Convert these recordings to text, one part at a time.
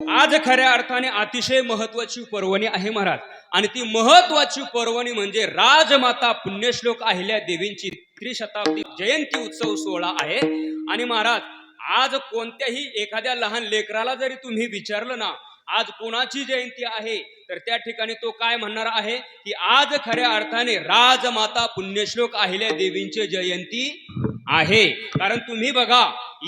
आज खऱ्या अर्थाने अतिशय महत्वाची पर्वणी आहे महाराज. आणि ती महत्वाची पर्वणी म्हणजे राजमाता पुण्यश्लोक अहिल्या देवींची त्रिशताब्दी जयंती उत्सव सोहळा आहे. आणि महाराज आज कोणत्याही एखाद्या लहान लेकराला जरी तुम्ही विचारलं ना आज कोणाची जयंती आहे तर त्या ठिकाणी तो काय म्हणणार आहे? की आज खऱ्या अर्थाने राजमाता पुण्यश्लोक अहिल्या देवींची जयंती आहे. कारण तुम्ही बघा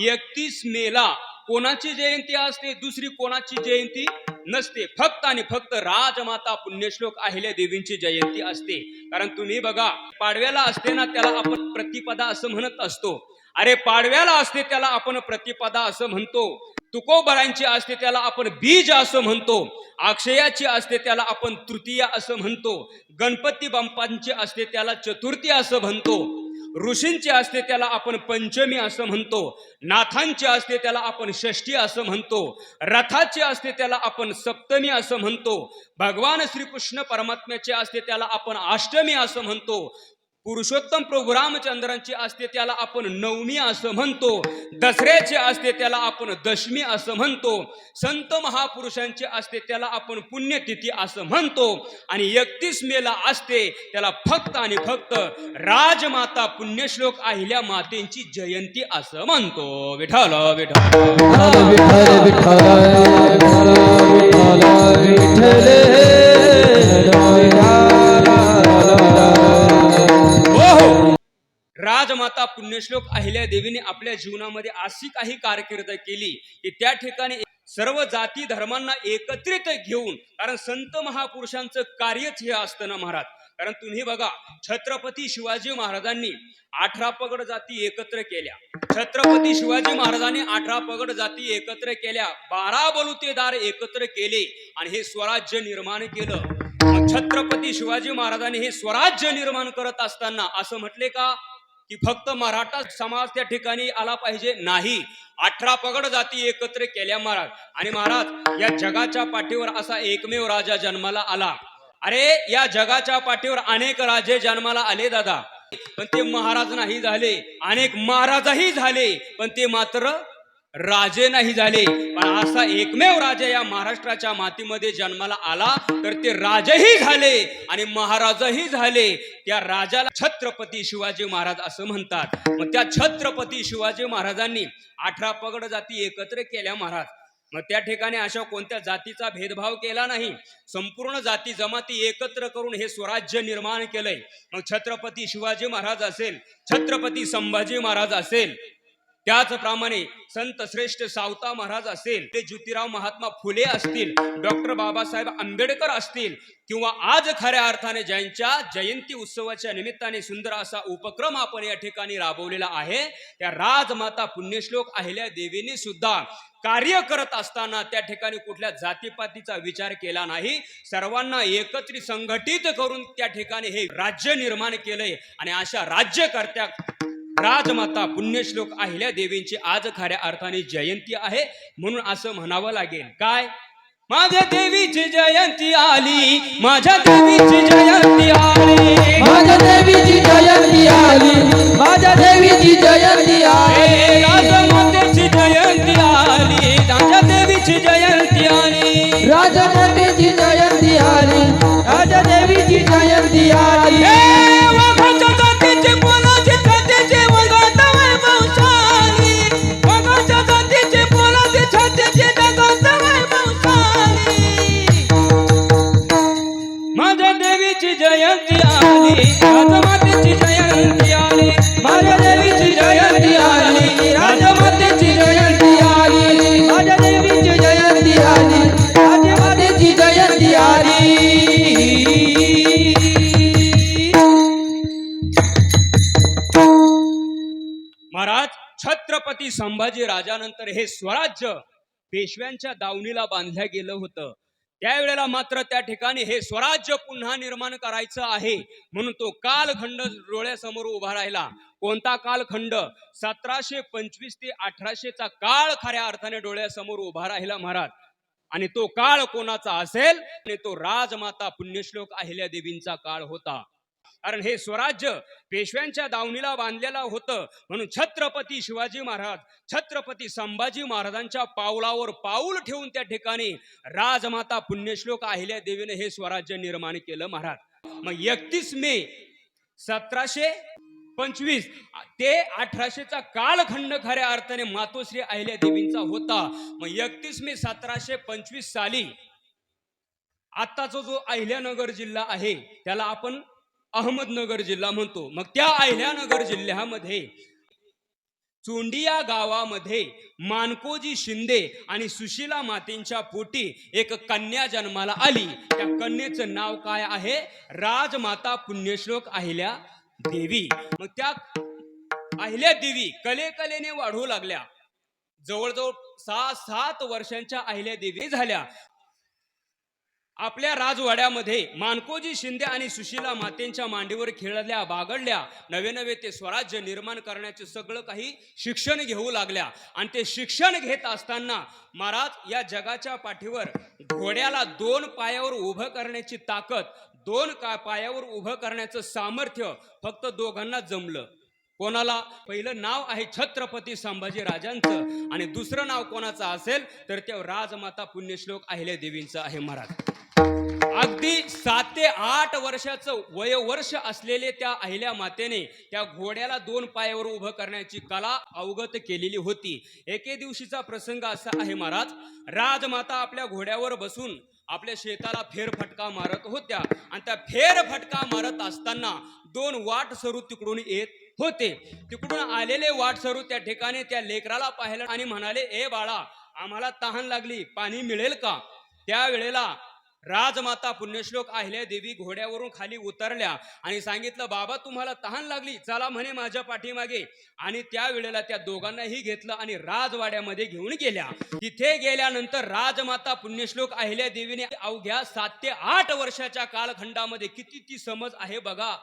एकतीस मेला कोणाची जयंती असते दुसरी कोणाची जयंती नसते. फक्त आणि फक्त राजमाता पुण्यश्लोक अहिल्या देवींची जयंती असते. कारण तुम्ही बघा पाडव्याला असते ना त्याला आपण प्रतिपदा असं म्हणत असतो. अरे पाडव्याला असते त्याला आपण प्रतिपदा असं म्हणतो. तुकोबरांची असते त्याला आपण बीज असं म्हणतो. अक्षयाची असते त्याला आपण तृतीया असं म्हणतो. गणपती बाप्पांची असते त्याला चतुर्थी असं म्हणतो. ऋषींचे असते त्याला आपण पंचमी असं म्हणतो नाथांचे असते त्याला आपण षष्ठी असं म्हणतो रथाचे असते त्याला आपण सप्तमी असं म्हणतो भगवान श्रीकृष्ण परमात्म्याचे असते त्याला आपण अष्टमी असं म्हणतो पुरुषोत्तम प्रभू रामचंद्रांची असते त्याला आपण नवमी असं म्हणतो दसऱ्याचे असते त्याला आपण दशमी असं म्हणतो संत महापुरुषांचे असते त्याला आपण पुण्यतिथी असं म्हणतो आणि एकतीस मेला असते त्याला फक्त आणि फक्त राजमाता पुण्यश्लोक अहिल्या मातेंची जयंती असं म्हणतो विठाल विठाल माता पुण्यश्लोक अहिल्या देवीने आपल्या जीवनामध्ये अशी काही कारकीर्द केली की त्या ठिकाणी सर्व जाती धर्मांना एकत्रित घेऊन कारण संत महापुरुषांचं कार्यच हे असतं ना महाराज? कारण तुम्ही बघा छत्रपती शिवाजी महाराजांनी अठरा पगड जाती एकत्र केल्या. छत्रपती शिवाजी महाराजांनी अठरा पगड जाती एकत्र केल्या. बारा बलुतेदार एकत्र केले आणि हे स्वराज्य निर्माण केलं. छत्रपती शिवाजी महाराजांनी हे स्वराज्य निर्माण करत असताना असं म्हटले का? की फक्त मराठा समाज त्या ठिकाणी आला पाहिजे नाही. अठरा पगड जाती एकत्र केल्या महाराज. आणि महाराज या जगाच्या पाठीवर असा एकमेव राजा जन्माला आला. अरे या जगाच्या पाठीवर अनेक राजे जन्माला आले दादा. पण ते महाराज नाही झाले. अनेक महाराजही झाले. पण ते मात्र राजे नाही झाले. पण असा एकमेव राजा या महाराष्ट्राच्या मातीमध्ये जन्माला आला तर ते राजही झाले आणि महाराजही झाले. त्या राजाला छत्रपती शिवाजी महाराज असं म्हणतात. मग त्या छत्रपती शिवाजी महाराजांनी अठरा पगड जाती एकत्र केल्या महाराज. मग त्या ठिकाणी अशा कोणत्या जातीचा भेदभाव केला नाही. संपूर्ण जाती जमाती एकत्र करून हे स्वराज्य निर्माण केलंय. मग छत्रपती शिवाजी महाराज असेल छत्रपती संभाजी महाराज असेल त्याचप्रमाणे संत श्रेष्ठ सावता महाराज असेल ते ज्योतिराव महात्मा फुले असतील डॉक्टर बाबासाहेब आंबेडकर असतील किंवा आज खऱ्या अर्थाने ज्यांच्या जयंती उत्सवाच्या निमित्ताने सुंदर असा उपक्रम आपण या ठिकाणी राबवलेला आहे त्या राजमाता पुण्यश्लोक अहिल्या देवीने सुद्धा कार्य करत असताना त्या ठिकाणी कुठल्या जातीपातीचा विचार केला नाही. सर्वांना एकत्रित संघटित करून त्या ठिकाणी हे राज्य निर्माण केलंय आणि अशा राज्यकर्त्या राजमाता पुण्यश्लोक अहिल्या देवींची आज खऱ्या अर्थाने जयंती आहे म्हणून असं म्हणावं लागेल. काय? माझ्या देवीची जयंती आली माझ्या देवीची जयंती आली. माझ्या देवीची जयंती आली माझ्या देवीची जयंती आली. संभाजी राजानंतर हे स्वराज्य पेशव्यांच्या दावणीला बांधल्या गेलं होतं. त्यावेळेला मात्र त्या ठिकाणी हे स्वराज्य पुन्हा निर्माण करायचं आहे म्हणून तो कालखंड डोळ्यासमोर उभा राहिला. कोणता कालखंड? सतराशे पंचवीस ते अठराशेचा काळ खऱ्या अर्थाने डोळ्यासमोर उभा राहिला महाराज. आणि तो काळ कोणाचा असेल? आणि तो राजमाता पुण्यश्लोक अहिल्या देवींचा काळ होता. कारण हे स्वराज्य पेशव्यांच्या दावणीला बांधलेलं होतं. म्हणून छत्रपती शिवाजी महाराज छत्रपती संभाजी महाराजांच्या पावलावर पाऊल ठेवून त्या ठिकाणी राजमाता पुण्यश्लोक अहिल्या देवीने हे स्वराज्य निर्माण केलं महाराज. मग एकतीस मे सतराशे पंचवीस ते अठराशेचा कालखंड खऱ्या अर्थाने मातोश्री अहिल्या देवींचा होता. मग एकतीस मे सतराशे पंचवीस साली आत्ताचा जो अहिल्यानगर जिल्हा आहे त्याला आपण अहमदनगर जिल्हा म्हणतो. मग त्या अहिल्यानगर जिल्ह्यामध्ये चोंडिया गावामध्ये मानकोजी शिंदे आणि सुशीला मातेंच्या पोटी एक कन्या जन्माला आली. त्या कन्येचं नाव काय आहे? राजमाता पुण्यश्लोक अहिल्या देवी. मग त्या अहिल्या देवी कले कलेने वाढू लागल्या. जवळजवळ सहा सात वर्षांच्या अहिल्या देवी झाल्या. आपल्या राजवाड्यामध्ये मानकोजी शिंदे आणि सुशीला मातेंच्या मांडीवर खेळल्या बागडल्या. नवे नवे ते स्वराज्य निर्माण करण्याचे सगळं काही शिक्षण घेऊ लागल्या. आणि ते शिक्षण घेत असताना महाराज या जगाच्या पाठीवर घोड्याला दोन पायावर उभं करण्याची ताकद दोन का पायावर उभं करण्याचं सामर्थ्य फक्त दोघांना जमलं. कोणाला? पहिलं नाव आहे छत्रपती संभाजी राजांचं आणि दुसरं नाव कोणाचं असेल? तर ते राजमाता पुण्यश्लोक अहिल्या देवींचं आहे महाराज. अगदी सात ते आठ वर्षाचं वयोवर्ष असलेले त्या अहिल्या मातेने त्या घोड्याला दोन पायावर उभं करण्याची कला अवगत केलेली होती. एके दिवशीचा प्रसंग असा आहे महाराज राजमाता आपल्या घोड्यावर बसून आपल्या शेताला फेरफटका मारत होत्या आणि त्या फेरफटका मारत असताना दोन वाट सरू तिकडून येत होते. तिकडून आलेले वाट सरू त्या ठिकाणी त्या लेकराला पाहिलं आणि म्हणाले ए बाळा आम्हाला तहान लागली पाणी मिळेल का? त्यावेळेला राजमाता पुण्यश्लोक अहिल्या देवी घोड्यावरून खाली उतरल्या आणि सांगितलं बाबा तुम्हाला तहान लागली चला म्हणे माझ्या पाठीमागे. आणि त्यावेळेला त्या दोघांनाही घेतलं आणि राजवाड्यामध्ये घेऊन गेल्या. तिथे गेल्यानंतर राजमाता पुण्यश्लोक अहिल्या देवीने अवघ्या सात ते आठ वर्षाच्या कालखंडामध्ये किती ती समज आहे बघा.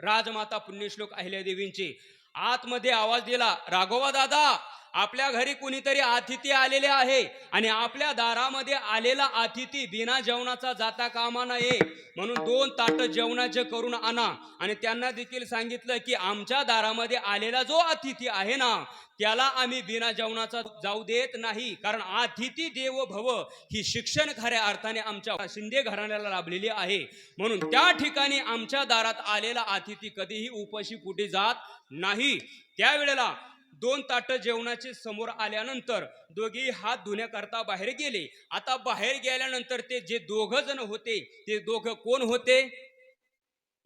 राजमाता पुण्यश्लोक अहिल्या देवींची. आतमध्ये आवाज दिला राघोबा दादा आपल्या घरी कुणीतरी अतिथी आलेले आहे आणि आपल्या दारामध्ये आलेला अतिथी बिना जेवणाचा जाता कामा नये. म्हणून दोन ताट जेवणाचे करून आणा. आणि त्यांना देखील सांगितलं की आमच्या दारामध्ये आलेला जो अतिथी आहे ना त्याला आम्ही बिना जेवणाचा जाऊ देत नाही. कारण अतिथी देव भव ही शिक्षण खऱ्या अर्थाने आमच्या शिंदे घराण्याला लाभलेली आहे. म्हणून त्या ठिकाणी आमच्या दारात आलेला अतिथी कधीही उपाशी कुठे जात नाही. त्यावेळेला दोन ताटं जेवणाचे समोर आल्यानंतर दोघेही हात धुण्याकरता बाहेर गेले. आता बाहेर गेल्यानंतर ते जे दोघ जण होते ते दोघं कोण होते?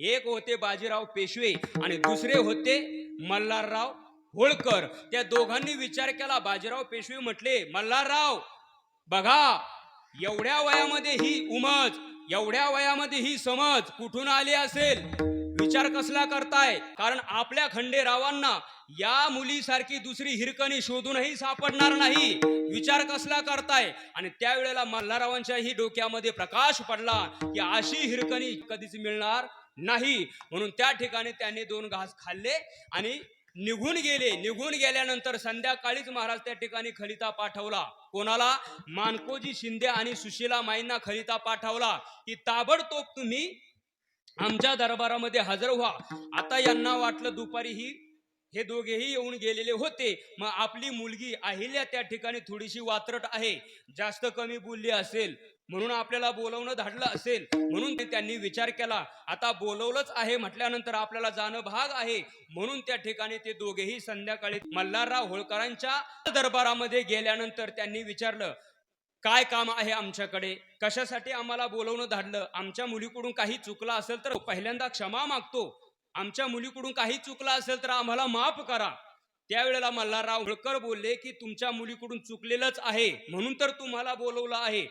एक होते बाजीराव पेशवे आणि दुसरे होते मल्हारराव होळकर. त्या दोघांनी विचार केला. बाजीराव पेशवे म्हटले मल्हारराव बघा एवढ्या वयामध्ये ही उमज एवढ्या वयामध्ये ही समज कुठून आली असेल? विचार कसला करताय? कारण आपल्या खंडेरावांना या मुलीसारखी दुसरी हिरकणी शोधूनही सापडणार नाही. विचार कसला करताय? आणि त्यावेळेला मल्हाररावांच्याही डोक्यामध्ये प्रकाश पडला की अशी हिरकणी कधीच मिळणार नाही. म्हणून त्या ठिकाणी त्यांनी दोन घास खाल्ले आणि निघून गेले. निघून गेल्यानंतर संध्याकाळीच महाराज त्या ठिकाणी खलिता पाठवला. कोणाला? मानकोजी शिंदे आणि सुशीला माईंना खलिता पाठवला की ताबडतोब तुम्ही आमच्या दरबारामध्ये हजर व्हा. आता यांना वाटलं दुपारी ही हे दोघेही येऊन गेलेले होते. मग आपली मुलगी अहिल्या त्या ठिकाणी थोडीशी वात्रट आहे. जास्त कमी बोलली असेल. म्हणून आपल्याला बोलवणं धाडलं असेल. म्हणून ते त्यांनी विचार केला. आता बोलवलंच आहे म्हटल्यानंतर आपल्याला जाणं भाग आहे. म्हणून त्या ठिकाणी ते दोघेही संध्याकाळी मल्हारराव होळकरांच्या दरबारामध्ये गेल्यानंतर त्यांनी विचारलं काय काम आहे आमच्याकडे? कशासाठी आम्हाला बोलवणं धाडलं? आमच्या मुलीकडून काही चुकलं असेल तर पहिल्यांदा क्षमा मागतो. आमच्या मुलीकडून काही चुकलं असेल तर आम्हाला माफ करा. त्यावेळेला मल्हारराव होळकर बोलले की तुमच्या मुलीकडून चुकलेलंच आहे. म्हणून तर तुम्हाला बोलवलं आहे.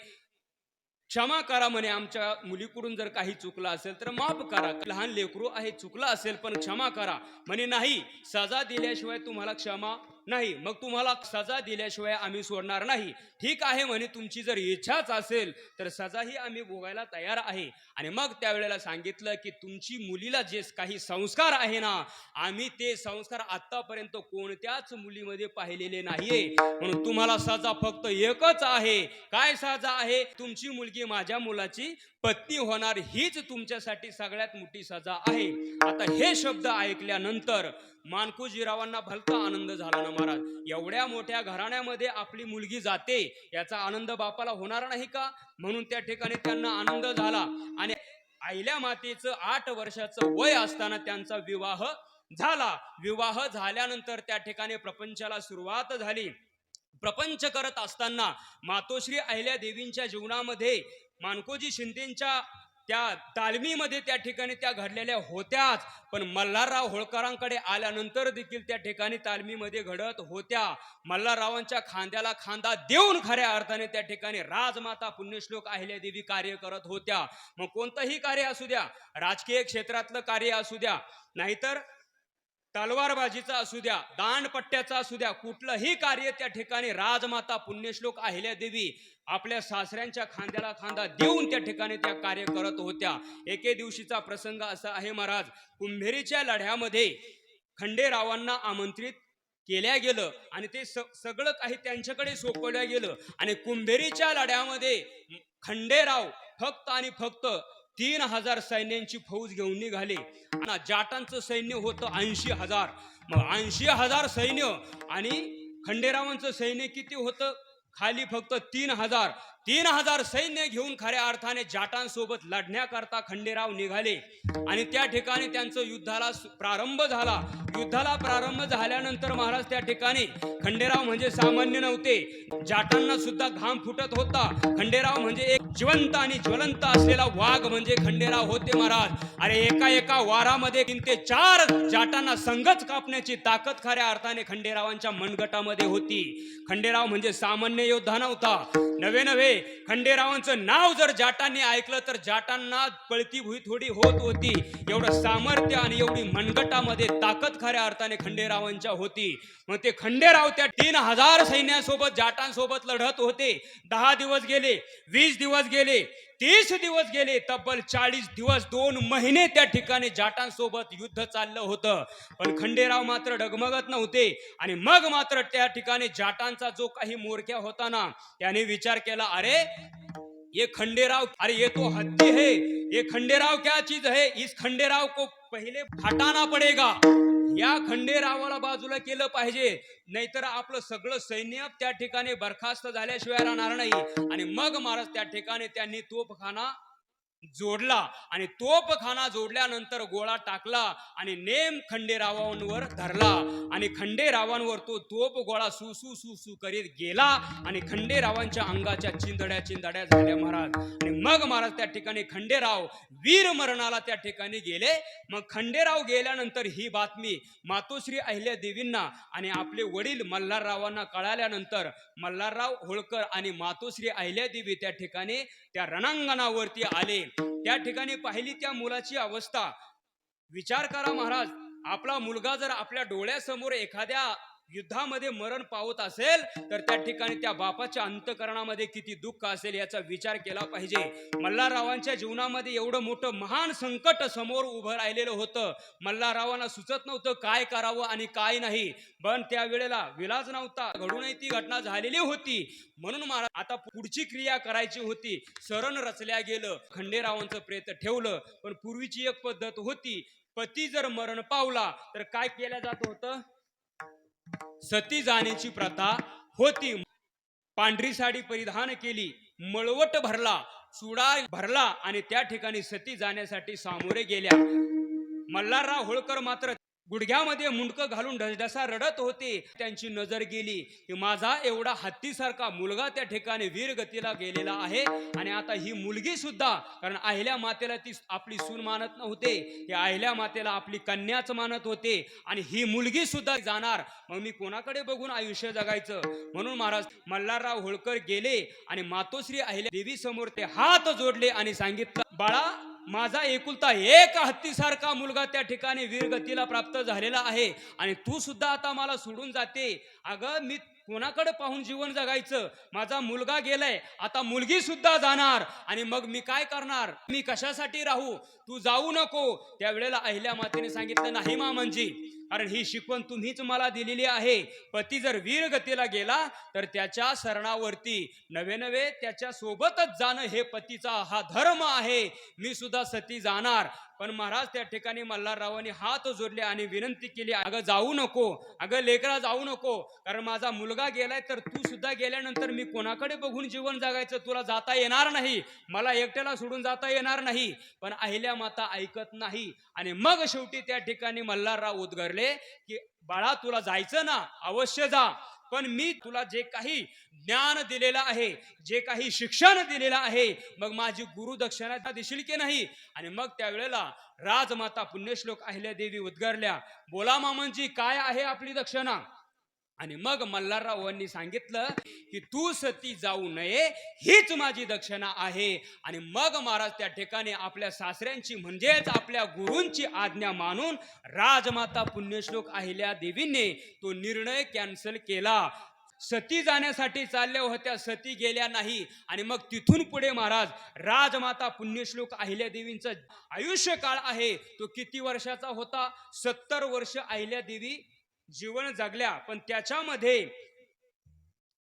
क्षमा करा म्हणे. आमच्या मुलीकडून जर काही चुकलं असेल तर माफ करा. लहान लेकरू आहे चुकलं असेल पण क्षमा करा. म्हणे नाही. सजा दिल्याशिवाय तुम्हाला क्षमा नाही मग तुम्हाला सजा दिल्याशिवाय आम्ही सोडणार नाही. ठीक आहे म्हणे तुमची जर इच्छाच असेल तर सजाही आम्ही भोगायला तयार आहे. आणि मग त्यावेळेला सांगितलं की तुमची मुलीला जे काही संस्कार आहे ना आम्ही ते संस्कार आतापर्यंत कोणत्याच मुलीमध्ये पाहिलेले नाहीये. म्हणून तुम्हाला सजा फक्त एकच आहे. काय सजा आहे? तुमची मुलगी माझ्या मुलाची पत्नी होणार हीच तुमच्यासाठी सगळ्यात मोठी सजा आहे. आता हे शब्द ऐकल्यानंतर मानकुजीरावांना भलता आनंद झाला ना महाराज. एवढ्या मोठ्या घराण्यामध्ये आपली मुलगी जाते याचा आनंद बापाला होणार नाही का? म्हणून त्या ठिकाणी त्यांना आनंद झाला. आणि आईल्या मातेचं आठ वर्षाचं वय असताना त्यांचा विवाह झाला. विवाह झाल्यानंतर त्या ठिकाणी प्रपंचाला सुरुवात झाली. प्रपंच करत असताना मातोश्री अहिल्या देवींच्या जीवनामध्ये मानकोजी शिंदेच्या त्या तालमीमध्ये त्या ठिकाणी त्या घडलेल्या होत्याच पण मल्हारराव होळकरांकडे आल्यानंतर देखील त्या ठिकाणी तालमीमध्ये घडत होत्या. मल्हाररावांच्या खांद्याला खांदा देऊन खऱ्या अर्थाने त्या ठिकाणी राजमाता पुण्यश्लोक अहिल्यादेवी कार्य करत होत्या. मग कोणतंही कार्य असू द्या राजकीय क्षेत्रातलं कार्य असू द्या नाहीतर तलवारबाजीचा असू द्या दांडपट्ट्याचा असू द्या कुठलंही कार्य त्या ठिकाणी राजमाता पुण्यश्लोक अहिल्यादेवी आपल्या सासऱ्यांच्या खांद्याला खांदा देऊन त्या ठिकाणी त्या कार्य करत होत्या. एके दिवशीचा प्रसंग असा आहे महाराज कुंभेरीच्या लढ्यामध्ये खंडेरावांना आमंत्रित केल्या गेलं आणि ते सगळं काही त्यांच्याकडे सोपवलं गेलं आणि कुंभेरीच्या लढ्यामध्ये खंडेराव फक्त आणि फक्त तीन हजार सैन्यांची फौज घेऊन निघाले. जाटांचं सैन्य होतं ऐंशी हजार. मग ऐंशी हजार सैन्य आणि खंडेरावांचं सैन्य किती होतं? खाली फक्त तीन हजार. तीन हजार सैन्य घेऊन खऱ्या अर्थाने जाटांसोबत लढण्याकरता खंडेराव निघाले. आणि त्या ठिकाणी त्यांचं युद्धाला प्रारंभ झाला. युद्धाला प्रारंभ झाल्यानंतर महाराज त्या ठिकाणी खंडेराव म्हणजे सामान्य नव्हते. जाटांना सुद्धा घाम फुटत होता. खंडेराव म्हणजे एक जिवंत आणि ज्वलंत असलेला वाघ म्हणजे खंडेराव होते महाराज. अरे एका एका वारामध्ये तीन ते चार जाटांना संघच कापण्याची ताकद खऱ्या अर्थाने खंडेरावांच्या मनगटामध्ये होती. खंडेराव म्हणजे सामान्य योद्धा नव्हता. नवे नवे खंडेरावांचं नाव जर जाटांनी ऐकलं तर जाटांना पळती भुई थोडी होत होती. एवढं सामर्थ्य आणि एवढी मनगटामध्ये ताकद खऱ्या अर्थाने खंडेरावांच्या होती. मग ते खंडेराव त्या तीन हजार सैन्यासोबत जाटांसोबत लढत होते. दहा दिवस गेले वीस दिवस गेले तीस दिवस गेले तब्बल चाळीस दिवस दोन महिने त्या ठिकाणी जाटांसोबत युद्ध चाललं होतं. पण खंडेराव मात्र डगमगत नव्हते आणि मग मात्र त्या ठिकाणी जाटांचा जो काही मोरक्या होता ना त्याने विचार केला अरे ये खंडेराव अरे ये तो हत्ती है ये खंडेराव क्या चीज है इस खंडेराव को पहिले हटाना पडेगा. या खंडेरावाला बाजूला केलं पाहिजे. नाहीतर आपलं सगळं सैन्य त्या ठिकाणी बरखास्त झाल्याशिवाय राहणार नाही. आणि मग महाराज त्या ठिकाणी त्यांनी तोफखाना जोडला आणि तोपखाना जोडल्यानंतर गोळा टाकला आणि नेम खंडेरावांवर धरला. आणि खंडेरावांवर तो तोप गोळा सुसू सुसू करीत गेला आणि खंडेरावांच्या अंगाच्या चिंदड्या चिंदड्या झाल्या महाराज. आणि मग महाराज त्या ठिकाणी खंडेराव वीर मरणाला त्या ठिकाणी गेले. मग खंडेराव गेल्यानंतर ही बातमी मातोश्री अहिल्या देवींना आणि आपले वडील मल्हाररावांना कळाल्यानंतर मल्हारराव होळकर आणि मातोश्री अहिल्या देवी त्या ठिकाणी त्या रणांगणावरती आले. त्या ठिकाणी पाहिली त्या मुलाची अवस्था. विचार करा महाराज आपला मुलगा जर आपल्या डोळ्यासमोर एखाद्या युद्धामध्ये मरण पावत असेल तर त्या ठिकाणी त्या बापाच्या अंतकरणामध्ये किती दुःख असेल याचा विचार केला पाहिजे. मल्हाररावांच्या जीवनामध्ये एवढं मोठं महान संकट समोर उभं राहिलेलं होतं. मल्हाररावांना सुचत नव्हतं काय करावं आणि काय नाही. पण त्यावेळेला विलाज नव्हता घडूनही ती घटना झालेली होती. म्हणून मला आता पुढची क्रिया करायची होती. सरण रचल्या गेलं खंडेरावांचं प्रेत ठेवलं पण पूर्वीची एक पद्धत होती. पती जर मरण पावला तर काय केलं जात होतं? सती जाण्याची प्रथा होती. पांढरी साडी परिधान केली मळवट भरला चुडा भरला आणि त्या ठिकाणी सती जाण्यासाठी सामोरे गेल्या. मल्हारराव होळकर मात्र गुडघ्यामध्ये मुंडकं घालून ढसढसा रडत होते. त्यांची नजर गेली. की माझा एवढा हत्तीसारखा मुलगा त्या ठिकाणी वीरगतीला गेलेला आहे. आणि आता ही मुलगी सुद्धा कारण अहिल्या मातेला ती आपली सून मानत नव्हते. की अहिल्या मातेला आपली कन्याच मानत होते. आणि ही मुलगी सुद्धा जाणार. मग मी कोणाकडे बघून आयुष्य जगायचं? म्हणून महाराज मल्हारराव होळकर गेले. आणि मातोश्री अहिल्या देवी समोर ते हात जोडले आणि सांगितलं बाळा माझा एकुलता एक हत्तीसारखा मुलगा त्या ठिकाणी वीरगतीला प्राप्त झालेला आहे. आणि तू सुद्धा आता मला सोडून जाते. अगं मी कोणाकडे पाहून जीवन जगायचं? माझा मुलगा गेलाय. आता मुलगी सुद्धा जाणार. आणि मग मी काय करणार? मी कशासाठी राहू? तू जाऊ नको. त्यावेळेला अहिल्या मातेने सांगितलं नाही मामांजी कारण ही शिकवण तुम्हीच मला दिलेली आहे. पती जर वीर गतीला गेला तर त्याच्या सरणावरती नवे नवे त्याच्या सोबतच जाणं हे पतीचा हा धर्म आहे. मी सुद्धा सती जाणार. पण महाराज त्या ठिकाणी मल्हाररावांनी हात जोडले आणि विनंती केली अगं जाऊ नको. अगं लेकरा जाऊ नको. कारण माझा मुलगा गेलाय तर तू सुद्धा गेल्यानंतर मी कोणाकडे बघून जीवन जगायचं? तुला जाता येणार नाही. मला एकट्याला सोडून जाता येणार नाही. पण अहिल्या माता ऐकत नाही. आणि मग शेवटी त्या ठिकाणी मल्हारराव उद्गरले की बाळा तुला जायचं ना अवश्य जा. पण मी तुला जे काही ज्ञान दिलेलं आहे जे काही शिक्षण दिलेलं आहे मग माझी गुरु दक्षिणा देशील की नाही? आणि मग त्यावेळेला राजमाता पुण्यश्लोक अहिल्या देवी उद्गारल्या बोला मामनजी काय आहे आपली दक्षिणा? आणि मग मल्हाररावांनी सांगितलं की तू सती जाऊ नये हीच माझी दक्षिणा आहे. आणि मग महाराज त्या ठिकाणी आपल्या सासऱ्यांची म्हणजेच आपल्या गुरूंची आज्ञा मानून राजमाता पुण्यश्लोक अहिल्या देवीने तो निर्णय कॅन्सल केला. सती जाण्यासाठी चालल्या होत्या सती गेल्या नाही. आणि मग तिथून पुढे महाराज राजमाता पुण्यश्लोक अहिल्या देवींचा आयुष्य काळ आहे. तो किती वर्षाचा होता? सत्तर वर्ष अहिल्या देवी जीवन जगल्या पण त्याच्यामध्ये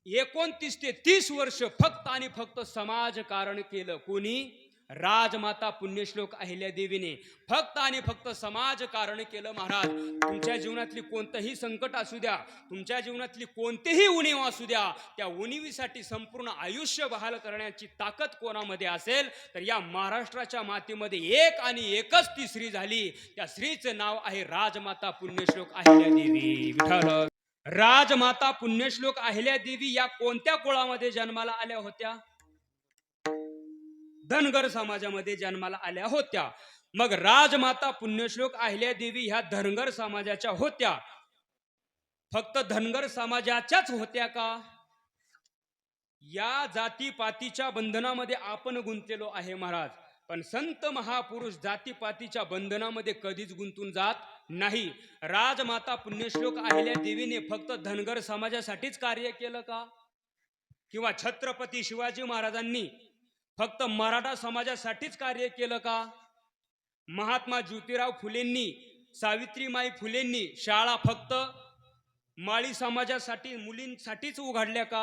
एकोणतीस ते तीस वर्ष फक्त आणि फक्त समाजकारण केलं. कोणी? राजमाता पुण्यश्लोक अहिल्यादेवीने फक्त आणि फक्त समाजकारण केलं महाराज. तुमच्या जीवनातली कोणतंही संकट असू द्या तुमच्या जीवनातली कोणतीही उणीव असू द्या त्या उणीवीसाठी संपूर्ण आयुष्य बहाल करण्याची ताकद कोणामध्ये असेल तर या महाराष्ट्राच्या मातीमध्ये एक आणि एकच ती स्त्री झाली. त्या स्त्रीचं नाव आहे राजमाता पुण्यश्लोक अहिल्यादेवी विठ्ठल. राजमाता पुण्यश्लोक अहिल्यादेवी या कोणत्या कुळामध्ये जन्माला आल्या होत्या? धनगर समाजामध्ये जन्माला आल्या होत्या. मग राजमाता पुण्यश्लोक अहिल्या देवी ह्या धनगर समाजाच्या होत्या. फक्त धनगर समाजाच्याच होत्या का? या जातीपातीच्या बंधनामध्ये आपण गुंतलेलो आहे महाराज. पण संत महापुरुष जातीपातीच्या बंधनामध्ये कधीच गुंतून जात नाही. राजमाता पुण्यश्लोक अहिल्या देवीने फक्त धनगर समाजासाठीच कार्य केलं का? किंवा छत्रपती शिवाजी महाराजांनी फक्त मराठा समाजासाठीच कार्य केलं का? महात्मा ज्योतिराव फुलेंनी सावित्रीमाई फुलेंनी शाळा फक्त माळी समाजासाठी मुलींसाठीच उघडल्या का?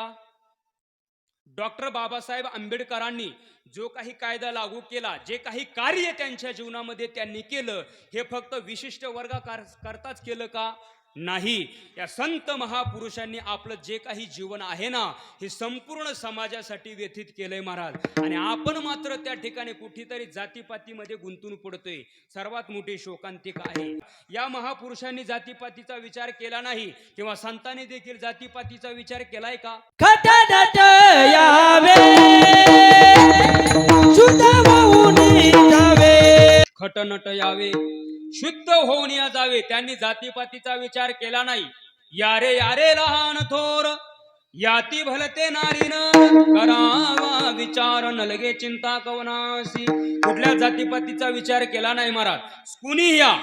डॉक्टर बाबासाहेब आंबेडकरांनी जो काही कायदा लागू केला जे काही कार्य त्यांच्या जीवनामध्ये त्यांनी केलं हे फक्त विशिष्ट वर्गा करताच केलं का? नाही. या संत महापुरुषांनी आपलं जे काही जीवन आहे ना हे संपूर्ण समाजासाठी व्यथित केलंय महाराज. आणि आपण मात्र त्या ठिकाणी कुठेतरी जातीपातीमध्ये गुंतून पडतोय. सर्वात मोठी शोकांतिक आहे. या महापुरुषांनी जातीपातीचा विचार केला नाही किंवा संतांनी देखील जातीपातीचा विचार केलाय का? खटनट यावे. शुद्ध होऊन या जावे. त्यांनी जातीपातीचा विचार केला नाही. यारे यारे लहान थोर याती भलते नारीन करावा विचार नलगे चिंता कवनासी कुठल्या जातीपातीचा विचार केला नाही महाराज. कुणी या?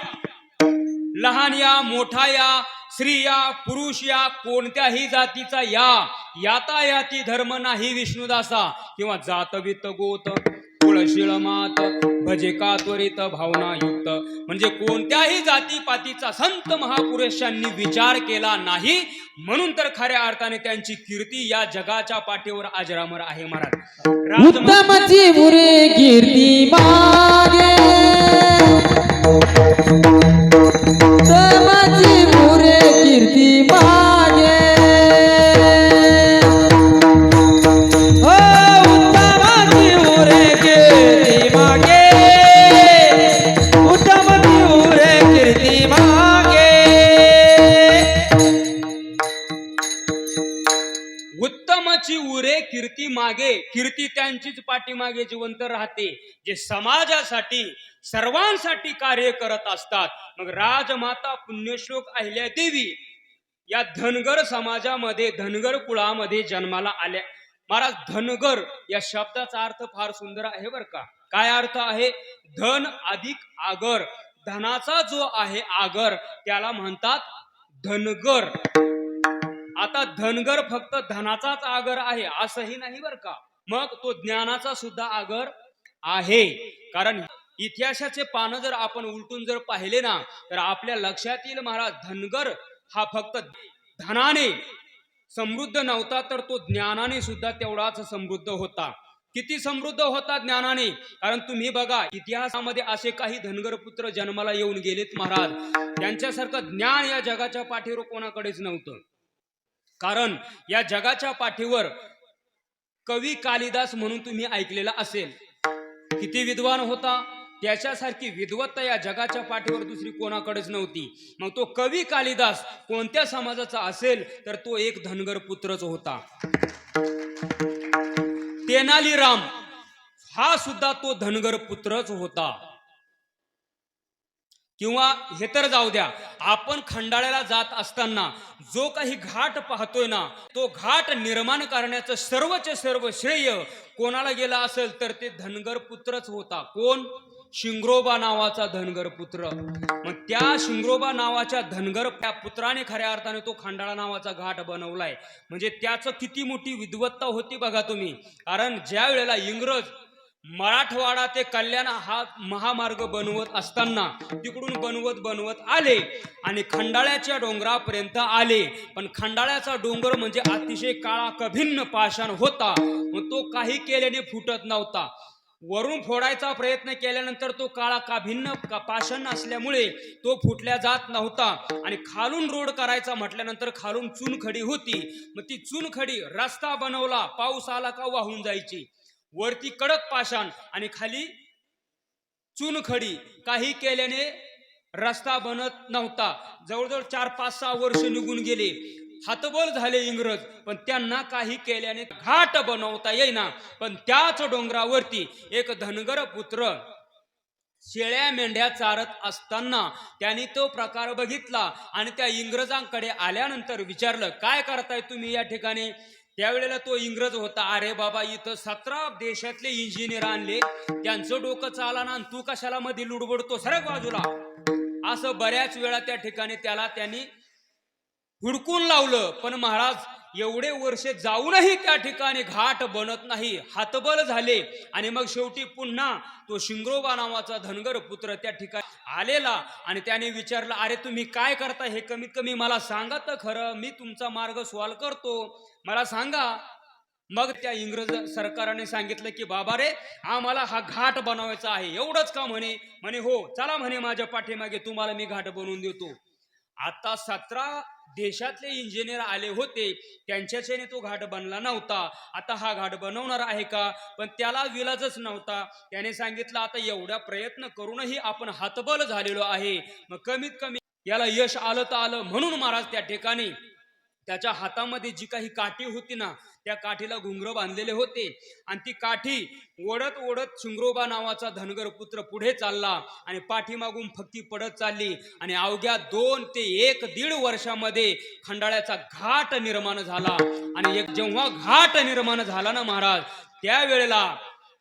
लहान या मोठा या स्त्री या पुरुष या कोणत्याही जातीचा या. यातायाती धर्म नाही विष्णुदासा. किंवा जातवित गोत कुळशीळ मात भजे का त्वरित भावनायुक्त. म्हणजे कोणत्याही जातीपातीचा संत महापुरुषांनी विचार केला नाही म्हणून तर खऱ्या अर्थाने त्यांची कीर्ती या जगाच्या पाठीवर अजरामर आहे महाराज. उत्तमची मुरे कीर्ती मागे. उत्तमची उरे कीर्ती मागे कीर्ती त्यांचीच पाठीमागे जिवंत राहते जे समाजासाठी सर्वांसाठी कार्य करत असतात. मग राजमाता पुण्यश्लोक अहिल्यादेवी या धनगर समाजामध्ये धनगर कुळामध्ये जन्माला आल्या. महाराज धनगर या शब्दाचा अर्थ फार सुंदर आहे बर का? काय अर्थ आहे? धन अधिक आगर. धनाचा जो आहे आगर त्याला म्हणतात धनगर. आता धनगर फक्त धनाचाच आगर आहे असंही नाही बर का? मग तो ज्ञानाचा सुद्धा आगर आहे. कारण इतिहासाचे पानं जर आपण उलटून जर पाहिले ना तर आपल्या लक्षात येईल महाराज धनगर हा फक्त धनाने समृद्ध नव्हता तर तो ज्ञानाने सुद्धा तेवढाच समृद्ध होता. किती समृद्ध होता ज्ञानाने? कारण तुम्ही बघा इतिहासामध्ये असे काही धनगर पुत्र जन्माला येऊन गेलेत महाराज. त्यांच्यासारखं ज्ञान या जगाच्या पाठीवर कोणाकडेच नव्हतं. कारण या जगाच्या पाठीवर कवी कालिदास म्हणून तुम्ही ऐकलेला असेल. किती विद्वान होता. त्याच्यासारखी विद्वत्ता या जगाच्या पाठीवर दुसरी कोणाकडेच नव्हती. मग तो कवी कालिदास कोणत्या समाजाचा असेल तर तो एक धनगर पुत्रच होता. तेनालीराम हा सुद्धा तो धनगर पुत्रच होता. किंवा हे तर जाऊ द्या आपण खंडाळ्याला जात असताना जो काही घाट पाहतोय ना तो घाट निर्माण करण्याचं सर्वचे सर्व श्रेय कोणाला गेला असेल तर ते धनगर पुत्रच होता. कोण? शिंगरोबा नावाचा धनगर पुत्र मग त्या शिंगरोबा नावाच्या धनगर त्या पुत्राने खऱ्या अर्थाने तो खंडाळा नावाचा घाट बनवलाय. म्हणजे त्याचं किती मोठी विद्वत्ता होती बघा तुम्ही. कारण ज्या वेळेला इंग्रज मराठवाडा ते कल्याण हा महामार्ग बनवत असताना तिकडून बनवत बनवत आले आणि खंडाळ्याच्या डोंगरापर्यंत आले. पण खंडाळ्याचा डोंगर म्हणजे अतिशय काळा कभिन्न पाषाण होता. तो काही केल्याने फुटत नव्हता. वरून फोडायचा प्रयत्न केल्यानंतर तो काळा का भिन्न का पाषाण असल्यामुळे तो फुटल्या जात नव्हता. आणि खालून रोड करायचा म्हटल्यानंतर खालून चुनखडी होती. मग ती चुनखडी रस्ता बनवला पाऊस आला का वाहून जायची. वरती कडक पाषाण आणि खाली चुनखडी. काही केल्याने रस्ता बनत नव्हता. जवळजवळ चार पाच सहा वर्ष निघून गेले. हातबल झाले इंग्रज पण त्यांना काही केल्याने घाट बनवता येईना. पण त्याच डोंगरावरती एक धनगर पुत्र शेळ्या मेंढ्या चारत असताना त्यांनी तो प्रकार बघितला आणि त्या इंग्रजांकडे आल्यानंतर विचारलं काय करताय तुम्ही या ठिकाणी? त्यावेळेला तो इंग्रज होता. अरे बाबा इथं सतरा देशातले इंजिनियर आणले. त्यांचं डोकं चालाना आणि तू कशाला मध्ये लुडबडतो सरक बाजूला? असं बऱ्याच वेळा त्या ठिकाणी त्याला त्यांनी हुडकून लावलं. पण महाराज एवढे वर्षे जाऊनही त्या ठिकाणी घाट बनत नाही हातबल झाले. आणि मग शेवटी पुन्हा तो शिंगरोबा नावाचा धनगर पुत्र त्या ठिकाणी आलेला आणि त्याने विचारलं अरे तुम्ही काय करता हे कमीत कमी मला सांगा तर खरं मी तुमचा मार्ग सॉल्व करतो. मला सांगा. मग त्या इंग्रज सरकारने सांगितलं की बाबा रे आम्हाला हा घाट बनवायचा आहे. एवढंच का म्हणे? म्हणे हो चला म्हणे माझ्या पाठीमागे तुम्हाला मी घाट बनवून देतो. आता सतरा देशातले इंजिनियर आले होते. त्यांच्याच्याने तो घाट बनला नव्हता. आता हा घाट बनवणार आहे का? पण त्याला विलाजच नव्हता. त्याने सांगितलं आता एवढा प्रयत्न करूनही आपण हातबल झालेलो आहे. मग कमीत कमी याला यश आलं तर आलं म्हणून महाराज त्या ठिकाणी. त्याच्या हातामध्ये जी काही काठी होती ना त्या काठीला घुंगर बांधलेले होते. आणि ती काठी ओढत ओढत शिंगरोबा नावाचा धनगर पुत्र पुढे चालला आणि पाठीमागून फक्ती पडत चालली. आणि अवघ्या दोन ते एक दीड वर्षामध्ये खंडाळ्याचा घाट निर्माण झाला. आणि एक जेव्हा घाट निर्माण झाला ना महाराज त्यावेळेला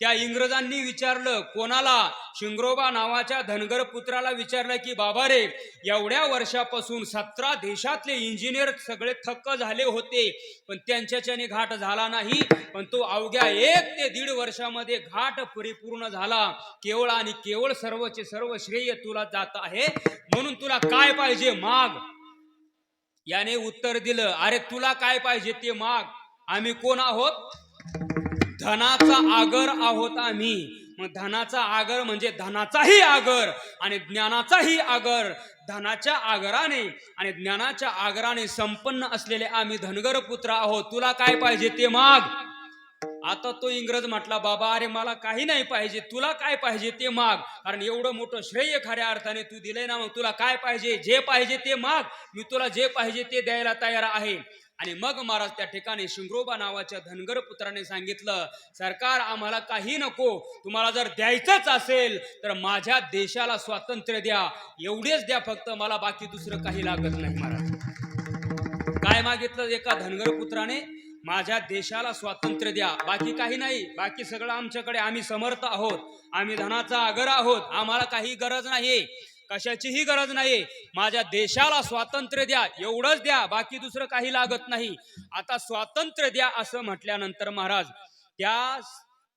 त्या इंग्रजांनी विचारलं कोणाला? शिंगरोबा नावाच्या धनगर पुत्राला विचारलं की बाबा रे एवढ्या वर्षापासून सतरा देशातले इंजिनियर सगळे थक्क झाले होते पण त्यांच्याच्याने घाट झाला नाही पण तो अवघ्या एक ते दीड वर्षामध्ये घाट परिपूर्ण झाला. केवळ आणि केवळ सर्वचे सर्व श्रेय तुला जात आहे म्हणून तुला काय पाहिजे माग? याने उत्तर दिलं अरे तुला काय पाहिजे ते माग? आम्ही कोण आहोत? धनाचा आगर आहोत आम्ही. मग धनाचा आगर म्हणजे धनाचाही आगर आणि ज्ञानाचाही आगर. धनाच्या आगराने आणि ज्ञानाच्या आगराने संपन्न असलेले आम्ही धनगर पुत्र आहोत. तुला काय पाहिजे ते माग. आता तो इंग्रज म्हटला बाबा अरे मला काही नाही पाहिजे. तुला काय पाहिजे ते माग. कारण एवढं मोठं श्रेय खऱ्या अर्थाने तू दिलंय ना मग तुला काय पाहिजे? जे पाहिजे ते माग. मी तुला जे पाहिजे ते द्यायला तयार आहे. आणि मग महाराज त्या ठिकाणी शिंगरोबा नावाच्या धनगर पुत्राने सांगितलं सरकार आम्हाला काही नको तुम्हाला जर द्यायचंच असेल तर माझ्या देशाला स्वातंत्र्य द्या. एवढेच द्या फक्त मला बाकी दुसरं काही लागत नाही महाराज. काय मागितलं एका धनगर पुत्राने? माझ्या देशाला स्वातंत्र्य द्या. बाकी काही नाही बाकी सगळं आमच्याकडे आम्ही समर्थ आहोत. आम्ही धनाचा आगर आहोत. आम्हाला काही गरज नाही. कशाचीही गरज नाही माझ्या देशाला स्वातंत्र्य द्या एवढंच द्या बाकी दुसरं काही लागत नाही. आता स्वातंत्र्य द्या असं म्हटल्यानंतर महाराज त्या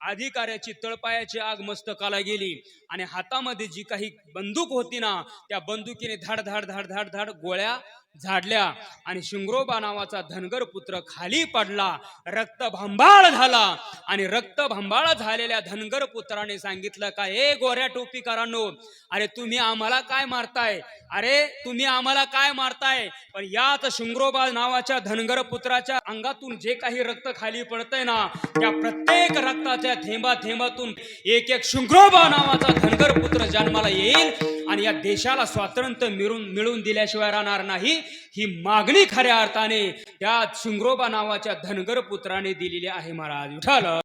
अधिकाऱ्याची तळपायाची आग मस्तकाला गेली आणि हातामध्ये जी काही बंदूक होती ना त्या बंदुकीने धाड धाड धाड धाड धाड गोळ्या झाडल्या आणि शिंगरोबा नावाचा धनगर पुत्र खाली पडला. रक्त भांबाळ झाला. आणि रक्त भांबाळ झालेल्या धनगर पुत्राने सांगितलं का ए गोऱ्या टोपीकरांनो? अरे तुम्ही आम्हाला काय मारताय? अरे तुम्ही आम्हाला काय मारताय? पण याच शिंगरोबा नावाच्या धनगर पुत्राच्या अंगातून जे काही रक्त खाली पडतंय ना त्या प्रत्येक रक्ताच्या थेंबा थेंबातून एक एक शिंगरोबा नावाचा धनगर पुत्र जन्माला येईल. आणि या देशाला स्वातंत्र्य मिळून मिळून दिल्याशिवाय राहणार नाही ही मागणी खऱ्या अर्थाने त्या शिंगरोबा नावाच्या धनगर पुत्राने दिलेली आहे महाराज. विठाल